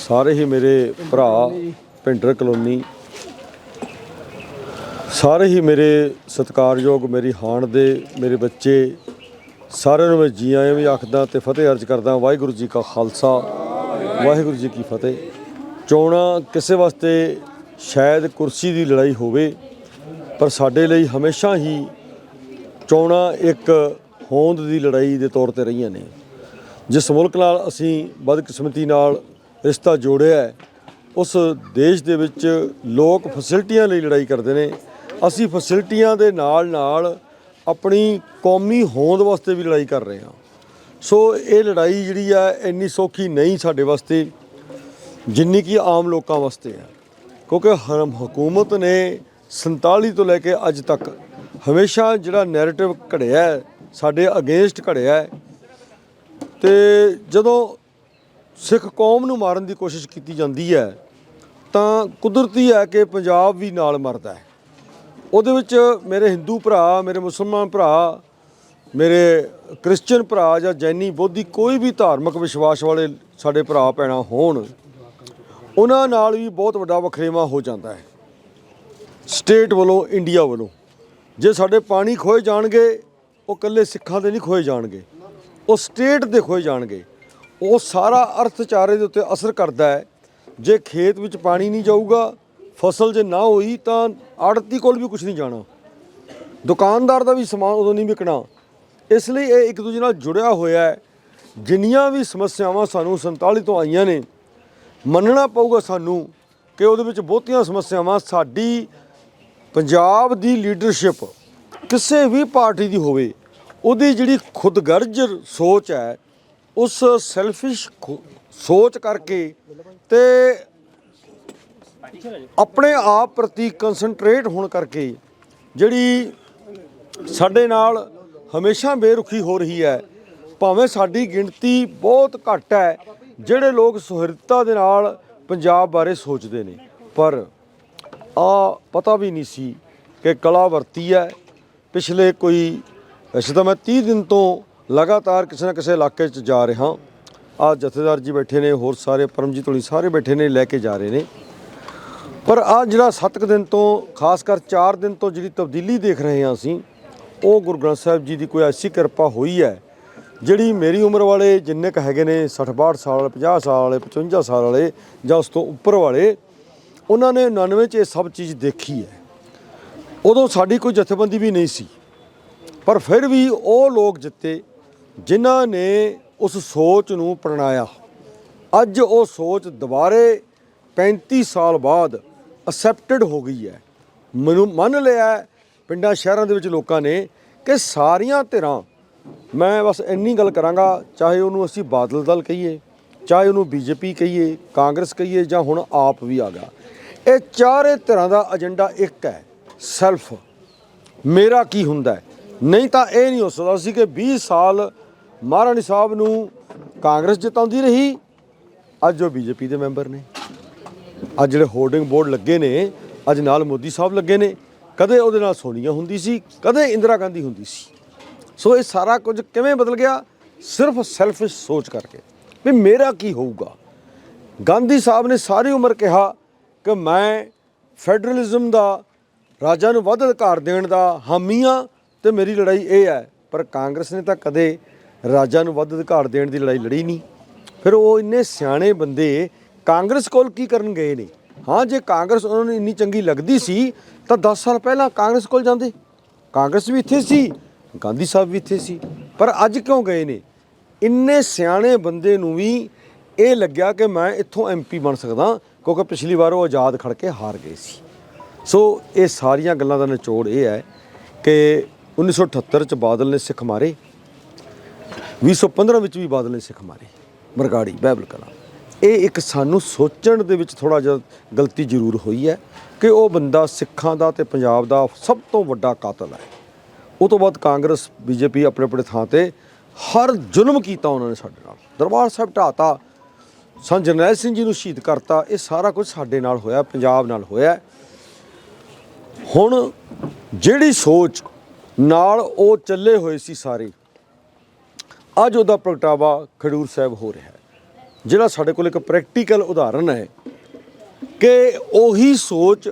ਸਾਰੇ ਹੀ ਮੇਰੇ ਭਰਾ ਪਿੰਡਰ ਕਲੋਨੀ। ਸਾਰੇ ਹੀ ਮੇਰੇ ਸਤਿਕਾਰਯੋਗ, ਮੇਰੀ ਹਾਣ ਦੇ ਮੇਰੇ ਬੱਚੇ, ਸਾਰਿਆਂ ਨੂੰ ਮੈਂ ਜੀ ਆਇਆਂ ਵੀ ਆਖਦਾ ਤੇ ਫਤਿਹ ਅਰਜ ਕਰਦਾ, ਵਾਹਿਗੁਰੂ ਜੀ ਕਾ ਖਾਲਸਾ, ਵਾਹਿਗੁਰੂ ਜੀ ਕੀ ਫਤਿਹ। ਚੋਣਾਂ ਕਿਸੇ ਵਾਸਤੇ ਸ਼ਾਇਦ ਕੁਰਸੀ ਦੀ ਲੜਾਈ ਹੋਵੇ, ਪਰ ਸਾਡੇ ਲਈ ਹਮੇਸ਼ਾ ਹੀ ਚੋਣਾਂ ਇੱਕ ਹੋਂਦ ਦੀ ਲੜਾਈ ਦੇ ਤੌਰ ਤੇ ਰਹੀਆਂ ਨੇ। ਜਿਸ ਮੁਲਕ ਨਾਲ ਅਸੀਂ ਬਦਕਿਸਮਤੀ ਨਾਲ ਰਿਸ਼ਤਾ ਜੋੜਿਆ ਉਸ ਦੇਸ਼ ਦੇ ਵਿੱਚ ਲੋਕ ਫੈਸਿਲਿਟੀਆਂ ਲਈ ਲੜਾਈ ਕਰਦੇ ਨੇ। ਅਸੀਂ ਫੈਸਿਲਿਟੀਆਂ ਦੇ ਨਾਲ ਨਾਲ ਆਪਣੀ ਕੌਮੀ ਹੋਂਦ ਵਾਸਤੇ ਵੀ ਲੜਾਈ ਕਰ ਰਹੇ ਹਾਂ। ਸੋ ਇਹ ਲੜਾਈ ਜਿਹੜੀ ਆ, ਇੰਨੀ ਸੌਖੀ ਨਹੀਂ ਸਾਡੇ ਵਾਸਤੇ, ਜਿੰਨੀ ਕਿ ਆਮ ਲੋਕਾਂ ਵਾਸਤੇ ਹੈ ਕਿਉਂਕਿ ਹਮ, ਹਕੂਮਤ ਨੇ 47 ਤੋਂ ਲੈ ਕੇ ਅੱਜ ਤੱਕ ਹਮੇਸ਼ਾ ਜਿਹੜਾ ਨੈਰੇਟਿਵ ਘੜਿਆ ਸਾਡੇ ਅਗੇਂਸਟ ਘੜਿਆ ਹੈ। ਤੇ ਜਦੋਂ ਸਿੱਖ ਕੌਮ ਨੂੰ ਮਾਰਨ ਦੀ ਕੋਸ਼ਿਸ਼ ਕੀਤੀ ਜਾਂਦੀ ਹੈ, ਤਾਂ ਕੁਦਰਤੀ ਹੈ ਕਿ ਪੰਜਾਬ ਵੀ ਨਾਲ ਮਰਦਾ ਹੈ। ਉਹਦੇ ਵਿੱਚ ਮੇਰੇ ਹਿੰਦੂ ਭਰਾ, ਮੇਰੇ ਮੁਸਲਮਾਨ ਭਰਾ, ਮੇਰੇ ਕ੍ਰਿਸਚੀਅਨ ਭਰਾ ਜਾਂ ਜੈਨੀ ਬੋਧੀ ਕੋਈ ਵੀ ਧਾਰਮਿਕ ਵਿਸ਼ਵਾਸ ਵਾਲੇ ਸਾਡੇ ਭਰਾ ਭੈਣਾਂ ਹੋਣ, ਉਹਨਾਂ ਨਾਲ ਵੀ ਬਹੁਤ ਵੱਡਾ ਵਖਰੇਵਾ ਹੋ ਜਾਂਦਾ ਹੈ। ਸਟੇਟ ਵੱਲੋਂ, ਇੰਡੀਆ ਵੱਲੋਂ, ਜੇ ਸਾਡੇ ਪਾਣੀ ਖੋਏ ਜਾਣਗੇ, ਉਹ ਇਕੱਲੇ ਸਿੱਖਾਂ ਦੇ ਨਹੀਂ ਖੋਏ ਜਾਣਗੇ, ਉਹ ਸਟੇਟ ਦੇ ਖੋਏ ਜਾਣਗੇ। ਉਹ ਸਾਰਾ ਅਰਥਚਾਰੇ ਦੇ ਉੱਤੇ ਅਸਰ ਕਰਦਾ ਹੈ। ਜੇ ਖੇਤ ਵਿੱਚ ਪਾਣੀ ਨਹੀਂ ਜਾਊਗਾ, ਫਸਲ ਜੇ ਨਾ ਹੋਈ ਤਾਂ ਆੜਤੀ ਕੋਲ ਵੀ ਕੁਝ ਨਹੀਂ ਜਾਣਾ। ਦੁਕਾਨਦਾਰ ਦਾ ਵੀ ਸਮਾਨ ਉਦੋਂ ਨਹੀਂ ਵਿਕਣਾ। ਇਸ ਲਈ ਇਹ ਇੱਕ ਦੂਜੇ ਨਾਲ ਜੁੜਿਆ ਹੋਇਆ ਹੈ। ਜਿੰਨੀਆਂ ਵੀ ਸਮੱਸਿਆਵਾਂ ਸਾਨੂੰ 47 ਤੋਂ ਆਈਆਂ ਨੇ, ਮੰਨਣਾ ਪਊਗਾ ਸਾਨੂੰ ਕਿ ਉਹਦੇ ਵਿੱਚ ਬਹੁਤੀਆਂ ਸਮੱਸਿਆਵਾਂ ਸਾਡੀ ਪੰਜਾਬ ਦੀ ਲੀਡਰਸ਼ਿਪ ਕਿਸੇ ਵੀ ਪਾਰਟੀ ਦੀ ਹੋਵੇ, ਉਹਦੀ ਜਿਹੜੀ ਖੁਦਗਰਜ ਸੋਚ ਹੈ ਉਸ ਸੈਲਫਿਸ਼ ਸੋਚ ਕਰਕੇ ਤੇ ਆਪਣੇ ਆਪ ਪ੍ਰਤੀ ਕਨਸੈਂਟਰੇਟ ਹੋਣ ਕਰਕੇ ਜਿਹੜੀ ਸਾਡੇ ਨਾਲ ਹਮੇਸ਼ਾ ਬੇਰੁਖੀ ਹੋ ਰਹੀ ਹੈ, ਭਾਵੇਂ ਸਾਡੀ ਗਿਣਤੀ ਬਹੁਤ ਘੱਟ ਹੈ, ਜਿਹੜੇ ਲੋਕ ਸੁਹਿਰਦਤਾ ਦੇ ਨਾਲ ਪੰਜਾਬ ਬਾਰੇ ਸੋਚਦੇ ਨੇ, ਪਰ ਆ ਪਤਾ ਵੀ ਨਹੀਂ ਸੀ ਕਿ ਕਲਾ ਵਰਤੀ ਹੈ। ਪਿਛਲੇ ਕੋਈ ਵੈਸੇ ਤਾਂ ਮੈਂ 30 ਦਿਨ ਤੋਂ ਲਗਾਤਾਰ ਕਿਸੇ ਨਾ ਕਿਸੇ ਇਲਾਕੇ 'ਚ ਜਾ ਰਿਹਾ। ਆ ਜਥੇਦਾਰ ਜੀ ਬੈਠੇ ਨੇ, ਹੋਰ ਸਾਰੇ, ਪਰਮਜੀਤ ਹੋਣੀ ਸਾਰੇ ਬੈਠੇ ਨੇ, ਲੈ ਕੇ ਜਾ ਰਹੇ ਨੇ। ਪਰ ਆ ਜਿਹੜਾ 7 ਦਿਨ ਤੋਂ, ਖਾਸ ਕਰ 4 ਦਿਨ ਤੋਂ ਜਿਹੜੀ ਤਬਦੀਲੀ ਦੇਖ ਰਹੇ ਹਾਂ ਅਸੀਂ, ਉਹ ਗੁਰੂ ਗ੍ਰੰਥ ਸਾਹਿਬ ਜੀ ਦੀ ਕੋਈ ਐਸੀ ਕਿਰਪਾ ਹੋਈ ਹੈ, ਜਿਹੜੀ ਮੇਰੀ ਉਮਰ ਵਾਲੇ ਜਿੰਨੇ ਕ ਹੈਗੇ ਨੇ 60 62 ਸਾਲ 50 ਸਾਲ ਵਾਲੇ 55 ਸਾਲ ਵਾਲੇ, ਜਾਂ ਉਸ ਤੋਂ ਉੱਪਰ ਵਾਲੇ, ਉਹਨਾਂ ਨੇ 99 ਚ ਇਹ ਸਭ ਚੀਜ਼ ਦੇਖੀ ਹੈ। ਉਦੋਂ ਸਾਡੀ ਕੋਈ ਜਥੇਬੰਦੀ ਵੀ ਨਹੀਂ ਸੀ, ਪਰ ਫਿਰ ਵੀ ਉਹ ਲੋਕ ਜਿੱਤੇ ਜਿਨ੍ਹਾਂ ਨੇ ਉਸ ਸੋਚ ਨੂੰ ਪ੍ਰਣਾਇਆ। ਅੱਜ ਉਹ ਸੋਚ ਦੁਬਾਰੇ 35 ਸਾਲ ਬਾਅਦ ਅਸੈਪਟਡ ਹੋ ਗਈ ਹੈ। ਮੈਨੂੰ, ਮੰਨ ਲਿਆ ਪਿੰਡਾਂ ਸ਼ਹਿਰਾਂ ਦੇ ਵਿੱਚ ਲੋਕਾਂ ਨੇ ਕਿ ਸਾਰੀਆਂ ਧਿਰਾਂ, ਮੈਂ ਬਸ ਇੰਨੀ ਗੱਲ ਕਰਾਂਗਾ, ਚਾਹੇ ਉਹਨੂੰ ਅਸੀਂ ਬਾਦਲ ਦਲ ਕਹੀਏ, ਚਾਹੇ ਉਹਨੂੰ ਬੀਜੇਪੀ ਕਹੀਏ, ਕਾਂਗਰਸ ਕਹੀਏ ਜਾਂ ਹੁਣ ਆਪ ਵੀ ਆ ਗਿਆ। ਇਹ ਚਾਰੇ ਧਿਰਾਂ ਦਾ ਏਜੰਡਾ ਇੱਕ ਹੈ ਸੈਲਫ ਮੇਰਾ ਕੀ ਹੁੰਦਾ ਨਹੀਂ ਤਾਂ ਇਹ ਨਹੀਂ ਹੋ ਸਕਦਾ ਸੀ ਕਿ 20 ਸਾਲ ਮਹਾਰਾਣੀ ਸਾਹਿਬ ਨੂੰ ਕਾਂਗਰਸ ਜਿਤਾਉਂਦੀ ਰਹੀ। ਅੱਜ ਉਹ ਬੀਜੇਪੀ ਦੇ ਮੈਂਬਰ ਨੇ। ਅੱਜ ਜਿਹੜੇ ਹੋਰਡਿੰਗ ਬੋਰਡ ਲੱਗੇ ਨੇ, ਅੱਜ ਨਾਲ ਮੋਦੀ ਸਾਹਿਬ ਲੱਗੇ ਨੇ। ਕਦੇ ਉਹਦੇ ਨਾਲ ਸੋਨੀਆ ਹੁੰਦੀ ਸੀ, ਕਦੇ ਇੰਦਰਾ ਗਾਂਧੀ ਹੁੰਦੀ ਸੀ। ਸੋ ਇਹ ਸਾਰਾ ਕੁਝ ਕਿਵੇਂ ਬਦਲ ਗਿਆ? ਸਿਰਫ ਸੈਲਫਿਸ਼ ਸੋਚ ਕਰਕੇ। ਵੀ ਮੇਰਾ ਕੀ ਹੋਊਗਾ? ਗਾਂਧੀ ਸਾਹਿਬ ਨੇ ਸਾਰੀ ਉਮਰ ਕਿਹਾ ਕਿ ਮੈਂ ਫੈਡਰਲਿਜ਼ਮ ਦਾ ਰਾਜਾਂ ਨੂੰ ਵੱਧ ਅਧਿਕਾਰ ਦੇਣ ਦਾ ਹਾਮੀ ਹਾਂ ਤੇ ਮੇਰੀ ਲੜਾਈ ਇਹ ਹੈ। ਪਰ ਕਾਂਗਰਸ ਨੇ ਤਾਂ ਕਦੇ ਰਾਜਾਂ ਨੂੰ ਵੱਧ ਅਧਿਕਾਰ ਦੇਣ ਦੀ ਲੜਾਈ ਲੜੀ ਨਹੀਂ। ਫਿਰ ਉਹ ਇੰਨੇ ਸਿਆਣੇ ਬੰਦੇ ਕਾਂਗਰਸ ਕੋਲ ਕੀ ਕਰਨ ਗਏ ਨੇ? ਹਾਂ, ਜੇ ਕਾਂਗਰਸ ਉਹਨਾਂ ਨੂੰ ਇੰਨੀ ਚੰਗੀ ਲੱਗਦੀ ਸੀ, ਤਾਂ 10 ਸਾਲ ਪਹਿਲਾਂ ਕਾਂਗਰਸ ਕੋਲ ਜਾਂਦੇ। ਕਾਂਗਰਸ ਵੀ ਇੱਥੇ ਸੀ, ਗਾਂਧੀ ਸਾਹਿਬ ਵੀ ਇੱਥੇ ਸੀ। ਪਰ ਅੱਜ ਕਿਉਂ ਗਏ ਨੇ? ਇੰਨੇ ਸਿਆਣੇ ਬੰਦੇ ਨੂੰ ਵੀ ਇਹ ਲੱਗਿਆ ਕਿ ਮੈਂ ਇੱਥੋਂ ਐਮਪੀ ਬਣ ਸਕਦਾ, ਕਿਉਂਕਿ ਪਿਛਲੀ ਵਾਰ ਉਹ ਆਜ਼ਾਦ ਖੜ ਕੇ ਹਾਰ ਗਏ ਸੀ। ਸੋ ਇਹ ਸਾਰੀਆਂ ਗੱਲਾਂ ਦਾ ਨਿਚੋੜ ਇਹ ਹੈ ਕਿ 1978 ਚ ਬਾਦਲ ਨੇ ਸਿੱਖ ਮਾਰੇ। 2015 ਵਿੱਚ ਵੀ ਬਾਦਲ ਨੇ ਸਿੱਖ ਮਾਰੇ ਬਰਗਾੜੀ ਬਾਈਬਲ ਕਲਾ। ਇਹ ਇੱਕ ਸਾਨੂੰ ਸੋਚਣ ਦੇ ਵਿੱਚ ਥੋੜਾ ਜਿਹਾ ਗਲਤੀ ਜ਼ਰੂਰ ਹੋਈ ਹੈ ਕਿ ਉਹ ਬੰਦਾ ਸਿੱਖਾਂ ਦਾ ਤੇ ਪੰਜਾਬ ਦਾ ਸਭ ਤੋਂ ਵੱਡਾ ਕਾਤਲ ਹੈ। ਉਹ ਤੋਂ ਬਾਅਦ ਕਾਂਗਰਸ, ਬੀਜੇਪੀ ਆਪਣੇ ਆਪਣੇ ਥਾਂ ਤੇ ਹਰ ਜ਼ੁਲਮ ਕੀਤਾ ਉਹਨਾਂ ਨੇ ਸਾਡੇ ਨਾਲ। ਦਰਬਾਰ ਸਾਹਿਬ ਢਾਤਾ ਸੰਤ ਜਰਨੈਲ ਸਿੰਘ ਜੀ ਨੂੰ ਸ਼ਹੀਦ ਕਰਤਾ, ਇਹ ਸਾਰਾ ਕੁਝ ਸਾਡੇ ਨਾਲ ਹੋਇਆ, ਪੰਜਾਬ ਨਾਲ ਹੋਇਆ। ਹੁਣ ਜਿਹੜੀ ਸੋਚ ਨਾਲ ਉਹ ਚੱਲੇ ਹੋਏ ਸੀ ਸਾਰੇ ਅੱਜ ਉਹਦਾ ਪ੍ਰਗਟਾਵਾ ਖਡੂਰ ਸਾਹਿਬ ਹੋ ਰਿਹਾ ਹੈ। ਜਿਹੜਾ ਸਾਡੇ ਕੋਲ ਇੱਕ ਪ੍ਰੈਕਟੀਕਲ ਉਦਾਹਰਨ ਹੈ ਕਿ ਉਹੀ ਸੋਚ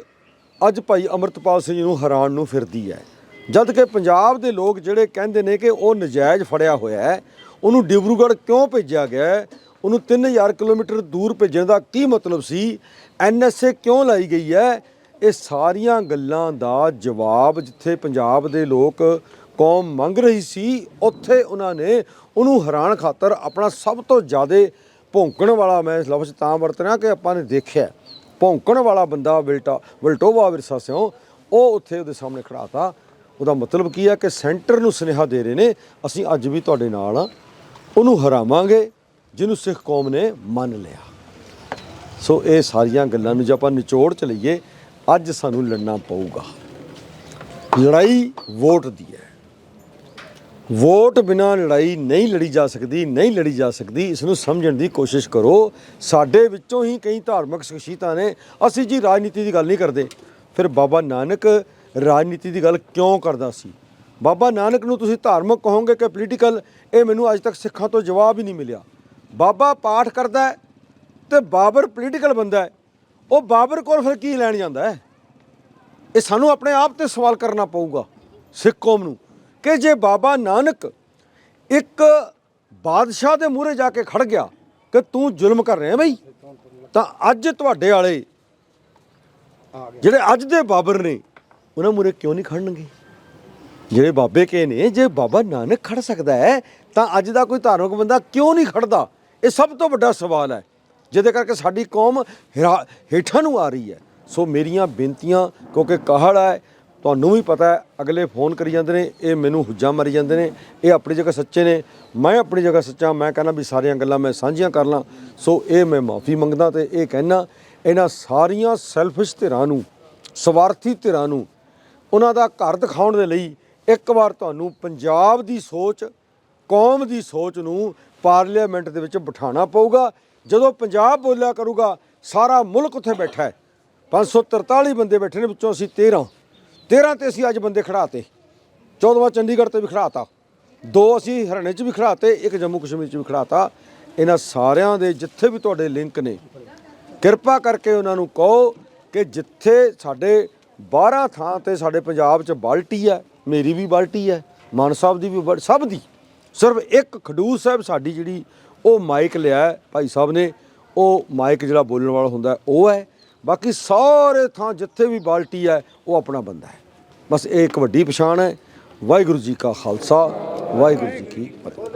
ਅੱਜ ਭਾਈ ਅਮਰਤਪਾਲ ਸਿੰਘ ਜੀ ਨੂੰ ਹੈਰਾਨ ਨੂੰ ਫਿਰਦੀ ਹੈ। ਜਦ ਕਿ ਪੰਜਾਬ ਦੇ ਲੋਕ ਜਿਹੜੇ ਕਹਿੰਦੇ ਨੇ ਕਿ ਉਹ ਨਜਾਇਜ਼ ਫੜਿਆ ਹੋਇਆ ਹੈ, ਉਹਨੂੰ ਡਿਬਰੂਗੜ੍ਹ ਕਿਉਂ ਭੇਜਿਆ ਗਿਆ ਹੈ? ਉਹਨੂੰ 3000 ਕਿਲੋਮੀਟਰ ਦੂਰ ਭੇਜਣ ਦਾ ਕੀ ਮਤਲਬ ਸੀ? ਐਨਐਸਏ ਕਿਉਂ ਲਾਈ ਗਈ ਹੈ? ਇਹ ਸਾਰੀਆਂ ਗੱਲਾਂ ਦਾ ਜਵਾਬ ਜਿੱਥੇ ਪੰਜਾਬ ਦੇ ਲੋਕ ਕੌਮ ਮੰਗ ਰਹੀ ਸੀ, ਉੱਥੇ ਉਹਨਾਂ ਨੇ ਉਹਨੂੰ ਹੈਰਾਨ ਖਾਤਰ ਆਪਣਾ ਸਭ ਤੋਂ ਜ਼ਿਆਦਾ ਭੌਂਕਣ ਵਾਲਾ ਮੈਂ ਇਸ ਲਫ਼ਜ਼ ਤਾਂ ਵਰਤ ਰਿਹਾ ਕਿ ਆਪਾਂ ਨੇ ਦੇਖਿਆ ਭੌਂਕਣ ਵਾਲਾ ਬੰਦਾ ਵਿਲਟਾ ਵਲਟੋਵਾ ਵਿਰਸਾ ਸਿਓ ਉਹ ਉੱਥੇ ਉਹਦੇ ਸਾਹਮਣੇ ਖੜਾਤਾ ਉਹਦਾ ਮਤਲਬ ਕੀ ਹੈ ਕਿ ਸੈਂਟਰ ਨੂੰ ਸੁਨੇਹਾ ਦੇ ਰਹੇ ਨੇ, ਅਸੀਂ ਅੱਜ ਵੀ ਤੁਹਾਡੇ ਨਾਲ ਆ ਉਹਨੂੰ ਹਰਾਵਾਂਗੇ, ਜਿਹਨੂੰ ਸਿੱਖ ਕੌਮ ਨੇ ਮੰਨ ਲਿਆ। ਸੋ ਇਹ ਸਾਰੀਆਂ ਗੱਲਾਂ ਨੂੰ ਜੇ ਆਪਾਂ ਨਿਚੋੜ ਚ ਲਈਏ, ਅੱਜ ਸਾਨੂੰ ਲੜਨਾ ਪਊਗਾ। ਲੜਾਈ ਵੋਟ ਦੀ ਹੈ। ਵੋਟ ਬਿਨਾ ਲੜਾਈ ਨਹੀਂ ਲੜੀ ਜਾ ਸਕਦੀ, ਨਹੀਂ ਲੜੀ ਜਾ ਸਕਦੀ। ਇਸ ਨੂੰ ਸਮਝਣ ਦੀ ਕੋਸ਼ਿਸ਼ ਕਰੋ। ਸਾਡੇ ਵਿੱਚੋਂ ਹੀ ਕਈ ਧਾਰਮਿਕ ਸ਼ਖਸੀਅਤਾਂ ਨੇ। ਅਸੀਂ ਜੀ ਰਾਜਨੀਤੀ ਦੀ ਗੱਲ ਨਹੀਂ ਕਰਦੇ। ਫਿਰ ਬਾਬਾ ਨਾਨਕ ਰਾਜਨੀਤੀ ਦੀ ਗੱਲ ਕਿਉਂ ਕਰਦਾ ਸੀ? ਬਾਬਾ ਨਾਨਕ ਨੂੰ ਤੁਸੀਂ ਧਾਰਮਿਕ ਕਹੋਗੇ ਕਿ ਪੋਲੀਟੀਕਲ ਇਹ ਮੈਨੂੰ ਅੱਜ ਤੱਕ ਸਿੱਖਾਂ ਤੋਂ ਜਵਾਬ ਹੀ ਨਹੀਂ ਮਿਲਿਆ। ਬਾਬਾ ਪਾਠ ਕਰਦਾ ਹੈ ਤੇ ਬਾਬਰ ਪੋਲੀਟੀਕਲ ਬੰਦਾ ਹੈ। ਉਹ ਬਾਬਰ ਕੋਲ ਫਿਰ ਕੀ ਲੈਣ ਜਾਂਦਾ ਹੈ? ਇਹ ਸਾਨੂੰ ਆਪਣੇ ਆਪ ਤੇ ਸਵਾਲ ਕਰਨਾ ਪਊਗਾ। ਸਿੱਖ ਕੌਮ ਨੂੰ। ਕਿ ਜੇ ਬਾਬਾ ਨਾਨਕ ਇੱਕ ਬਾਦਸ਼ਾਹ ਦੇ ਮੂਹਰੇ ਜਾ ਕੇ ਖੜ ਗਿਆ ਕਿ ਤੂੰ ਜ਼ੁਲਮ ਕਰ ਰਿਹਾ ਬਈ, ਤਾਂ ਅੱਜ ਤੁਹਾਡੇ ਵਾਲੇ ਜਿਹੜੇ ਅੱਜ ਦੇ ਬਾਬਰ ਨੇ, ਉਹਨਾਂ ਮੂਹਰੇ ਕਿਉਂ ਨਹੀਂ ਖੜਨਗੇ? ਜਿਹੜੇ ਬਾਬੇ ਕੇ ਨੇ, ਜੇ ਬਾਬਾ ਨਾਨਕ ਖੜ ਸਕਦਾ ਹੈ, ਤਾਂ ਅੱਜ ਦਾ ਕੋਈ ਧਾਰਮਿਕ ਬੰਦਾ ਕਿਉਂ ਨਹੀਂ ਖੜਦਾ? ਇਹ ਸਭ ਤੋਂ ਵੱਡਾ ਸਵਾਲ ਹੈ, ਜਿਹਦੇ ਕਰਕੇ ਸਾਡੀ ਕੌਮ ਹਿਰਾ- ਹੇਠਾਂ ਨੂੰ ਆ ਰਹੀ ਹੈ। ਸੋ ਮੇਰੀਆਂ ਬੇਨਤੀਆਂ, ਕਿਉਂਕਿ ਕਾਹਲ ਹੈ ਤੁਹਾਨੂੰ ਵੀ ਪਤਾ ਹੈ, ਅਗਲੇ ਫੋਨ ਕਰੀ ਜਾਂਦੇ ਨੇ, ਇਹ ਮੈਨੂੰ ਹੁੱਜਾ ਮਾਰੀ ਜਾਂਦੇ ਨੇ, ਇਹ ਆਪਣੀ ਜਗ੍ਹਾ ਸੱਚੇ ਨੇ, ਮੈਂ ਆਪਣੀ ਜਗ੍ਹਾ ਸੱਚਾ, ਮੈਂ ਕਹਿੰਦਾ ਵੀ ਸਾਰੀਆਂ ਗੱਲਾਂ ਮੈਂ ਸਾਂਝੀਆਂ ਕਰ ਲਾਂ, ਸੋ ਇਹ ਮੈਂ ਮਾਫੀ ਮੰਗਦਾ ਤੇ ਇਹ ਕਹਿਣਾ ਇਹਨਾਂ ਸਾਰੀਆਂ ਸੈਲਫਿਸ਼ ਧਿਰਾਂ ਨੂੰ, ਸਵਾਰਥੀ ਧਿਰਾਂ ਨੂੰ, ਉਹਨਾਂ ਦਾ ਘਰ ਦਿਖਾਉਣ ਦੇ ਲਈ ਇੱਕ ਵਾਰ ਤੁਹਾਨੂੰ ਪੰਜਾਬ ਦੀ ਸੋਚ, ਕੌਮ ਦੀ ਸੋਚ ਨੂੰ ਪਾਰਲੀਮੈਂਟ ਦੇ ਵਿੱਚ ਬਿਠਾਉਣਾ ਪਊਗਾ। ਜਦੋਂ ਪੰਜਾਬ ਬੋਲਿਆ ਕਰੂਗਾ, ਸਾਰਾ ਮੁਲਕ ਉੱਥੇ ਬੈਠਾ ਹੈ। 543 ਬੰਦੇ ਬੈਠੇ ਨੇ, ਵਿੱਚੋਂ ਅਸੀਂ 13 13 ਤੇ ਅਸੀਂ ਅੱਜ ਬੰਦੇ ਖੜਾਤੇ। 14ਵਾਂ ਚੰਡੀਗੜ੍ਹ ਤੇ ਵੀ ਖੜਾਤਾ। ਦੋ ਅਸੀਂ ਹਰਿਆਣੇ 'ਚ ਵੀ ਖੜਾਤੇ, ਇੱਕ ਜੰਮੂ ਕਸ਼ਮੀਰ 'ਚ ਵੀ ਖੜਾਤਾ। ਇਹਨਾਂ ਸਾਰਿਆਂ ਦੇ ਜਿੱਥੇ ਵੀ ਤੁਹਾਡੇ ਲਿੰਕ ਨੇ, ਕਿਰਪਾ ਕਰਕੇ ਉਹਨਾਂ ਨੂੰ ਕਹੋ ਕਿ ਜਿੱਥੇ ਸਾਡੇ 12 ਥਾਂ ਤੇ ਸਾਡੇ ਪੰਜਾਬ 'ਚ ਬਾਲਟੀ ਹੈ, ਮੇਰੀ ਵੀ ਬਾਲਟੀ ਹੈ, ਮਾਨ ਸਾਹਿਬ ਦੀ ਵੀ ਬਾਲ- ਸਭ ਦੀ। ਸਿਰਫ ਇੱਕ ਖਡੂਰ ਸਾਹਿਬ ਸਾਡੀ ਜਿਹੜੀ ਉਹ ਮਾਈਕ ਲਿਆ ਭਾਈ ਸਾਹਿਬ ਨੇ, ਉਹ ਮਾਈਕ ਜਿਹੜਾ ਬੋਲਣ ਵਾਲਾ ਹੁੰਦਾ ਉਹ ਹੈ। ਬਾਕੀ ਸਾਰੇ ਥਾਂ ਜਿੱਥੇ ਵੀ ਬਾਲਟੀ ਹੈ, ਉਹ ਆਪਣਾ ਬੰਦਾ ਹੈ। ਬਸ ਇਹ ਇੱਕ ਵੱਡੀ ਪਛਾਣ ਹੈ। ਵਾਹਿਗੁਰੂ ਜੀ ਕਾ ਖਾਲਸਾ, ਵਾਹਿਗੁਰੂ ਜੀ ਕੀ ਫਤਿਹ।